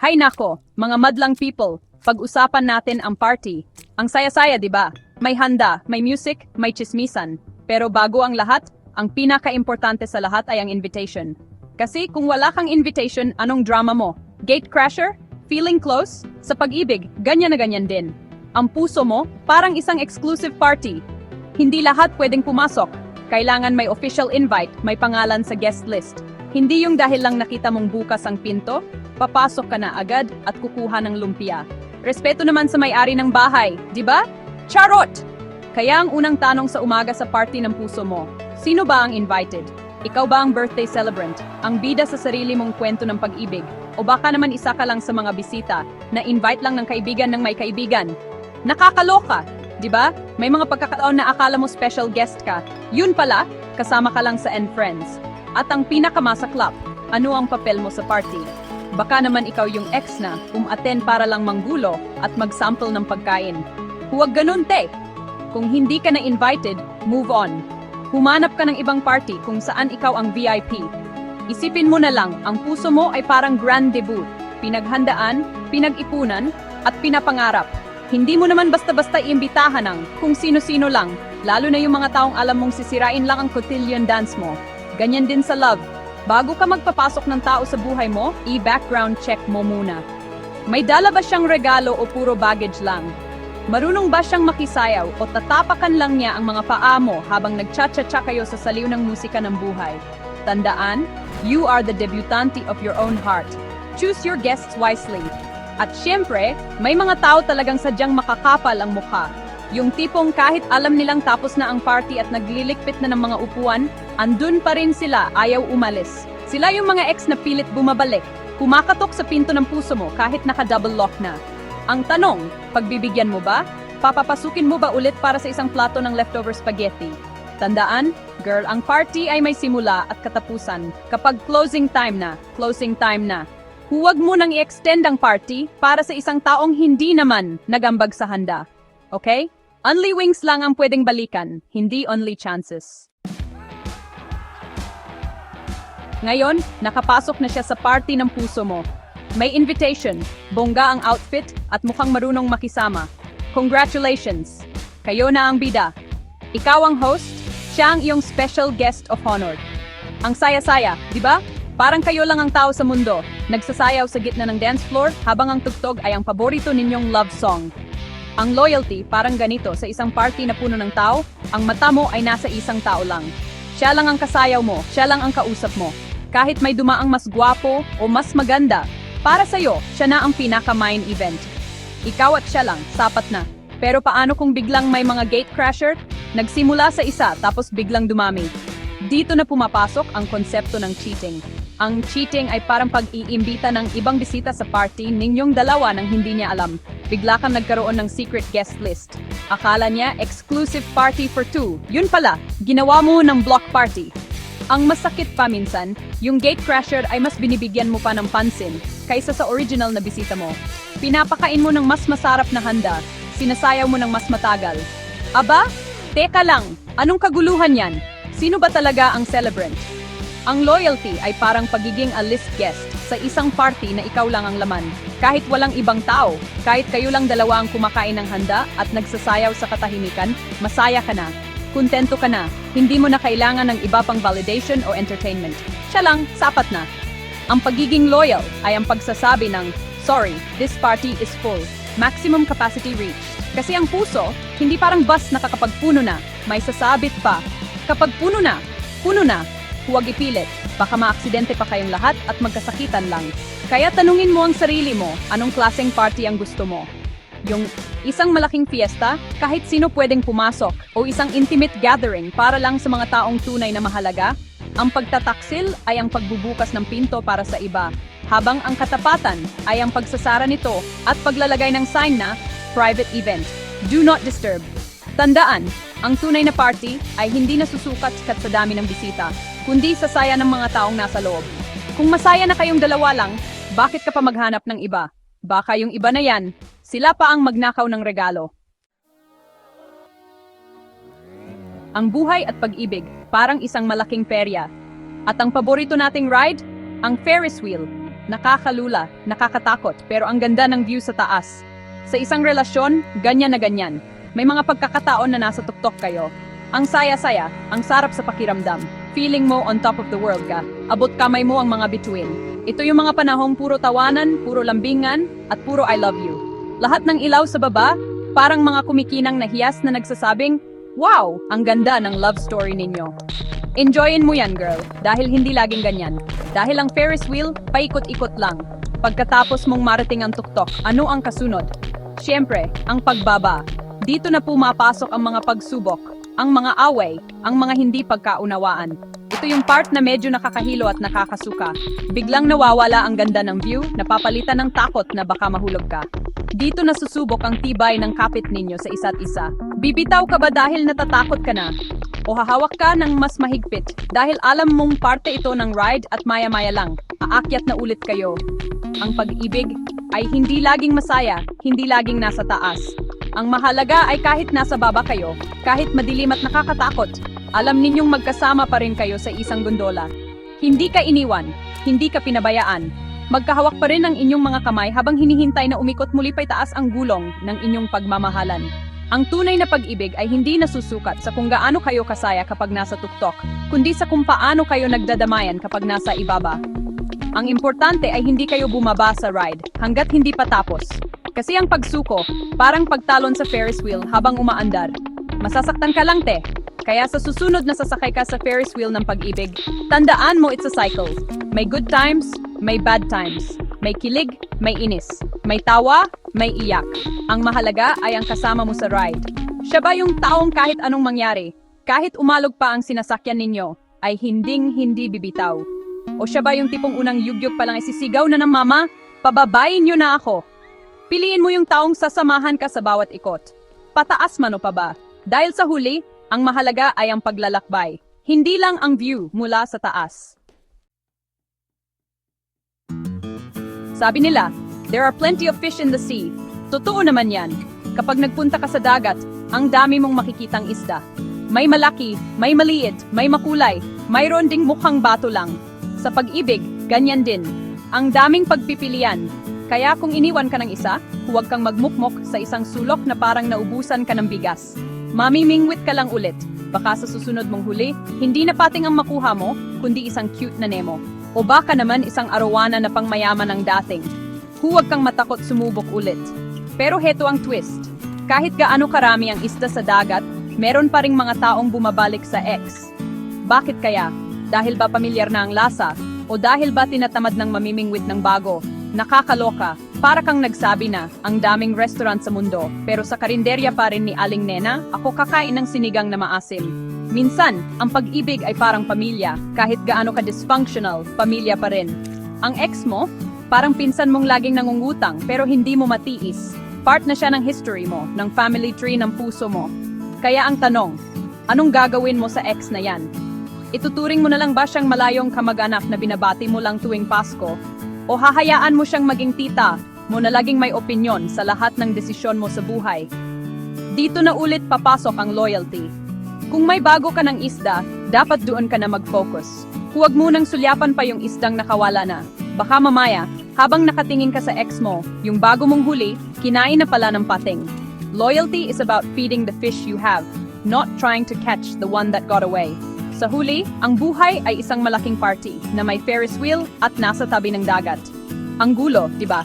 Hay nako, mga madlang people, pag-usapan natin ang party. Ang saya-saya, di ba? May handa, may music, may chismisan. Pero bago ang lahat, ang pinaka-importante sa lahat ay ang invitation. Kasi kung wala kang invitation, anong drama mo? Gatecrasher? Feeling close? Sa pag-ibig, ganyan na ganyan din. Ang puso mo, parang isang exclusive party. Hindi lahat pwedeng pumasok. Kailangan may official invite, may pangalan sa guest list. Hindi yung dahil lang nakita mong bukas ang pinto, papasok ka na agad at kukuha ng lumpia. Respeto naman sa may-ari ng bahay, di ba? Charot! Kaya ang unang tanong sa umaga sa party ng puso mo, sino ba ang invited? Ikaw ba ang birthday celebrant? Ang bida sa sarili mong kwento ng pag-ibig? O baka naman isa ka lang sa mga bisita na invite lang ng kaibigan ng may kaibigan? Nakakaloka, di ba? May mga pagkakataon na akala mo special guest ka. Yun pala, kasama ka lang sa end friends. At ang pinakamasaklap, ano ang papel mo sa party? Baka naman ikaw yung ex na umaten para lang manggulo at mag-sample ng pagkain. Huwag ganun, te! Kung hindi ka na invited, move on. Humanap ka ng ibang party kung saan ikaw ang VIP. Isipin mo na lang, ang puso mo ay parang grand debut. Pinaghandaan, pinag-ipunan, at pinapangarap. Hindi mo naman basta-basta iimbitahan ng kung sino-sino lang, lalo na yung mga taong alam mong sisirain lang ang cotillion dance mo. Ganyan din sa love. Bago ka magpapasok ng tao sa buhay mo, i-background check mo muna. May dala ba siyang regalo o puro baggage lang? Marunong ba siyang makisayaw o tatapakan lang niya ang mga paa mo habang nagcha-cha-cha kayo sa saliw ng musika ng buhay? Tandaan, you are the debutante of your own heart. Choose your guests wisely. At syempre, may mga tao talagang sadyang makakapal ang mukha. Yung tipong kahit alam nilang tapos na ang party at naglilikpit na ng mga upuan, andun pa rin sila, ayaw umalis. Sila yung mga ex na pilit bumabalik, kumakatok sa pinto ng puso mo kahit naka-double lock na. Ang tanong, pagbibigyan mo ba? Papapasukin mo ba ulit para sa isang plato ng leftover spaghetti? Tandaan, girl, ang party ay may simula at katapusan. Kapag closing time na, closing time na. Huwag mo nang i-extend ang party para sa isang taong hindi naman nagambag sa handa. Okay? Only wings lang ang pwedeng balikan, hindi only chances. Ngayon, nakapasok na siya sa party ng puso mo. May invitation, bongga ang outfit at mukhang marunong makisama. Congratulations! Kayo na ang bida. Ikaw ang host, siya ang iyong special guest of honor. Ang saya-saya, di ba? Parang kayo lang ang tao sa mundo, nagsasayaw sa gitna ng dance floor habang ang tugtog ay ang paborito ninyong love song. Ang loyalty parang ganito sa isang party na puno ng tao, ang mata mo ay nasa isang tao lang. Siya lang ang kasayaw mo, siya lang ang kausap mo. Kahit may dumaang mas gwapo o mas maganda, para sa'yo, siya na ang pinaka-main event. Ikaw at siya lang, sapat na. Pero paano kung biglang may mga gatecrasher? Nagsimula sa isa tapos biglang dumami. Dito na pumapasok ang konsepto ng cheating. Ang cheating ay parang pag-iimbita ng ibang bisita sa party ninyong dalawa nang hindi niya alam. Bigla kang nagkaroon ng secret guest list. Akala niya exclusive party for two. Yun pala, ginawa mo ng block party. Ang masakit pa minsan, yung gatecrasher ay mas binibigyan mo pa ng pansin kaysa sa original na bisita mo. Pinapakain mo ng mas masarap na handa, sinasayaw mo ng mas matagal. Aba, teka lang, anong kaguluhan yan? Sino ba talaga ang celebrant? Ang loyalty ay parang pagiging a list guest sa isang party na ikaw lang ang laman. Kahit walang ibang tao, kahit kayo lang dalawa ang kumakain ng handa at nagsasayaw sa katahimikan, masaya ka na. Kontento ka na. Hindi mo na kailangan ng iba pang validation o entertainment. Siya lang, sapat na. Ang pagiging loyal ay ang pagsasabi ng, Sorry, this party is full. Maximum capacity reached. Kasi ang puso, hindi parang bus na kakapagpuno na, may sasabit pa. Kapag puno na, puno na, huwag ipilit. Baka maaksidente pa kayong lahat at magkasakitan lang. Kaya tanungin mo ang sarili mo, anong klaseng party ang gusto mo? Yung isang malaking fiesta, kahit sino pwedeng pumasok, o isang intimate gathering para lang sa mga taong tunay na mahalaga, ang pagtataksil ay ang pagbubukas ng pinto para sa iba, habang ang katapatan ay ang pagsasara nito at paglalagay ng sign na private event. Do not disturb. Tandaan, ang tunay na party ay hindi nasusukat kat sa dami ng bisita, kundi sa saya ng mga taong nasa loob. Kung masaya na kayong dalawa lang, bakit ka pa maghanap ng iba? Baka yung iba na yan, sila pa ang magnakaw ng regalo. Ang buhay at pag-ibig, parang isang malaking perya. At ang paborito nating ride, ang Ferris wheel. nakakalula, nakakatakot, pero ang ganda ng view sa taas. Sa isang relasyon, ganyan na ganyan. May mga pagkakataon na nasa tuktok kayo. Ang saya-saya, ang sarap sa pakiramdam. Feeling mo on top of the world ka. Abot kamay mo ang mga bituin. Ito yung mga panahong puro tawanan, puro lambingan, at puro I love you. Lahat ng ilaw sa baba, parang mga kumikinang na hiyas na nagsasabing, Wow! Ang ganda ng love story ninyo. Enjoyin mo yan, girl, dahil hindi laging ganyan. Dahil ang Ferris wheel, paikot-ikot lang. Pagkatapos mong marating ang tuktok, ano ang kasunod? Siyempre, ang pagbaba. Dito na pumapasok ang mga pagsubok, ang mga away, ang mga hindi pagkaunawaan. Ito yung part na medyo nakakahilo at nakakasuka. Biglang nawawala ang ganda ng view, napapalitan ng takot na baka mahulog ka. Dito na susubok ang tibay ng kapit ninyo sa isa't isa. Bibitaw ka ba dahil natatakot ka na? O hahawak ka ng mas mahigpit dahil alam mong parte ito ng ride at maya-maya lang, aakyat na ulit kayo. Ang pag-ibig ay hindi laging masaya, hindi laging nasa taas. Ang mahalaga ay kahit nasa baba kayo, kahit madilim at nakakatakot, alam ninyong magkasama pa rin kayo sa isang gondola. Hindi ka iniwan, hindi ka pinabayaan. Magkahawak pa rin ang inyong mga kamay habang hinihintay na umikot muli pa itaas ang gulong ng inyong pagmamahalan. Ang tunay na pag-ibig ay hindi nasusukat sa kung gaano kayo kasaya kapag nasa tuktok, kundi sa kung paano kayo nagdadamayan kapag nasa ibaba. Ang importante ay hindi kayo bumaba sa ride hanggat hindi pa tapos. Kasi ang pagsuko, parang pagtalon sa Ferris wheel habang umaandar. Masasaktan ka lang te. Kaya sa susunod na sasakay ka sa Ferris wheel ng pag-ibig, tandaan mo it's a cycle. May good times, may bad times. May kilig, may inis. May tawa, may iyak. Ang mahalaga ay ang kasama mo sa ride. Siya ba yung taong kahit anong mangyari, kahit umalog pa ang sinasakyan ninyo, ay hinding hindi bibitaw? O siya ba yung tipong unang yugyug pa lang isisigaw na ng mama, pababayin niyo na ako? Piliin mo yung taong sasamahan ka sa bawat ikot. Pataas man o paba. Dahil sa huli, ang mahalaga ay ang paglalakbay. Hindi lang ang view mula sa taas. Sabi nila, there are plenty of fish in the sea. Totoo naman yan. Kapag nagpunta ka sa dagat, ang dami mong makikitang isda. May malaki, may maliit, may makulay, mayroon ding mukhang bato lang. Sa pag-ibig, ganyan din. Ang daming pagpipilian. Kaya kung iniwan ka ng isa, huwag kang magmukmok sa isang sulok na parang naubusan ka ng bigas. Mamimingwit ka lang ulit. Baka sa susunod mong huli, hindi na pating ang makuha mo, kundi isang cute na Nemo. O baka naman isang arawana na pangmayaman ng dating. Huwag kang matakot sumubok ulit. Pero heto ang twist. Kahit gaano karami ang isda sa dagat, meron pa ring mga taong bumabalik sa ex. Bakit kaya? Dahil ba pamilyar na ang lasa? O dahil ba tinatamad ng mamimingwit ng bago? Nakakaloka. Para kang nagsabi na, ang daming restaurant sa mundo, pero sa karinderya pa rin ni Aling Nena, ako kakain ng sinigang na maasim. Minsan, ang pag-ibig ay parang pamilya, kahit gaano ka dysfunctional, pamilya pa rin. Ang ex mo, parang pinsan mong laging nangungutang pero hindi mo matiis. Part na siya ng history mo, ng family tree ng puso mo. Kaya ang tanong, anong gagawin mo sa ex na yan? Ituturing mo na lang ba siyang malayong kamag-anak na binabati mo lang tuwing Pasko? O hahayaan mo siyang maging tita mo na laging may opinyon sa lahat ng desisyon mo sa buhay? Dito na ulit papasok ang loyalty. Kung may bago ka ng isda, dapat doon ka na mag-focus. Huwag munang sulyapan pa yung isdang nakawala na. Baka mamaya, habang nakatingin ka sa ex mo, yung bago mong huli, kinain na pala ng pating. Loyalty is about feeding the fish you have, not trying to catch the one that got away. Sa huli, ang buhay ay isang malaking party na may Ferris wheel at nasa tabi ng dagat. Ang gulo, di ba?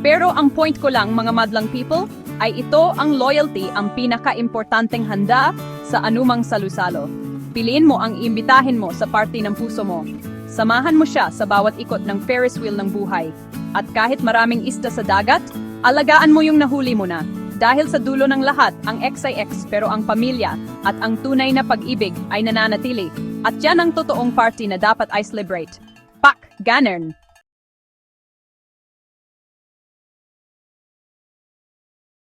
Pero ang point ko lang mga madlang people, ay ito ang loyalty ang pinaka-importanteng handa sa anumang salusalo. Piliin mo ang iimbitahin mo sa party ng puso mo. Samahan mo siya sa bawat ikot ng Ferris wheel ng buhay. At kahit maraming isda sa dagat, alagaan mo yung nahuli mo na. Dahil sa dulo ng lahat, ang X ay pero ang pamilya at ang tunay na pag-ibig ay nananatili. At yan ang totoong party na dapat i-celebrate. Pak! Ganern!